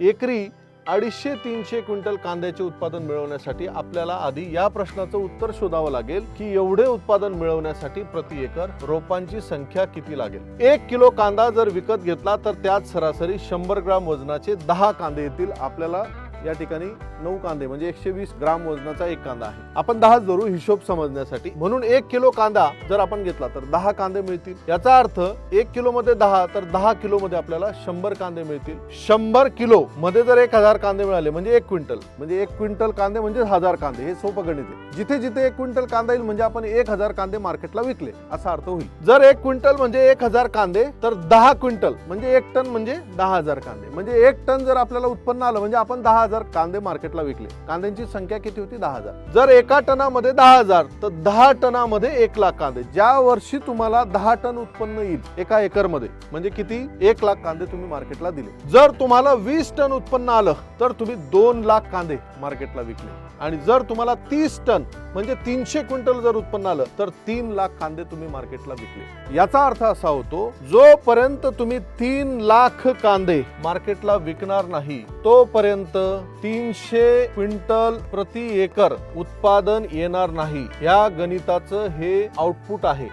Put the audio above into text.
एकरी अडीचशे तीनशे क्विंटल कांद्याचे उत्पादन मिळवण्यासाठी आपल्याला आधी या प्रश्नाचं उत्तर शोधावं लागेल की एवढे उत्पादन मिळवण्यासाठी प्रति एकर रोपांची संख्या किती लागेल? एक किलो कांदा जर विकत घेतला तर त्यात सरासरी शंभर ग्राम वजनाचे दहा कांदे येतील. आपल्याला या ठिकाणी नऊ कांदे म्हणजे एकशे वीस ग्राम वजनाचा एक कांदा आहे. आपण दहा धरू हिशोब समजण्यासाठी. म्हणून एक किलो कांदा जर आपण घेतला तर दहा कांदे मिळतील. याचा अर्थ एक किलो मध्ये दहा तर दहा किलो मध्ये आपल्याला शंभर कांदे मिळतील. शंभर किलो मध्ये जर एक हजार कांदे मिळाले म्हणजे एक क्विंटल. म्हणजे एक क्विंटल कांदे म्हणजे हजार कांदे. हे सोपं गणित आहे. जिथे जिथे एक क्विंटल कांदा येईल म्हणजे आपण एक हजार कांदे मार्केटला विकले असा अर्थ होईल. जर एक क्विंटल म्हणजे एक हजार कांदे तर दहा क्विंटल म्हणजे एक टन म्हणजे दहा हजार कांदे. म्हणजे एक टन जर आपल्याला उत्पन्न आलं म्हणजे आपण दहा हजार कांदे मार्केटला विकले. कांद्यांची संख्या किती होती? दहा हजार. जर एका टनामध्ये दहा हजार तर दहा टनामध्ये एक लाख कांदे. ज्या वर्षी तुम्हाला दहा टन उत्पन्न येईल एका एकरमध्ये म्हणजे किती? एक लाख कांदे तुम्ही मार्केटला दिले. जर तुम्हाला वीस टन उत्पन्न आलं तर तुम्ही दोन लाख कांदे मार्केटला विकले. आणि जर तुम्हाला तीस टन म्हणजे तीनशे क्विंटल जर उत्पन्न आलं तर तीन लाख कांदे तुम्ही मार्केटला विकले. याचा अर्थ असा होतो जोपर्यंत तुम्ही तीन लाख कांदे मार्केटला विकणार नाही तोपर्यंत तीनशे क्विंटल प्रति एकर उत्पादन येणार नाही. या गणिताचं हे आउटपुट आहे.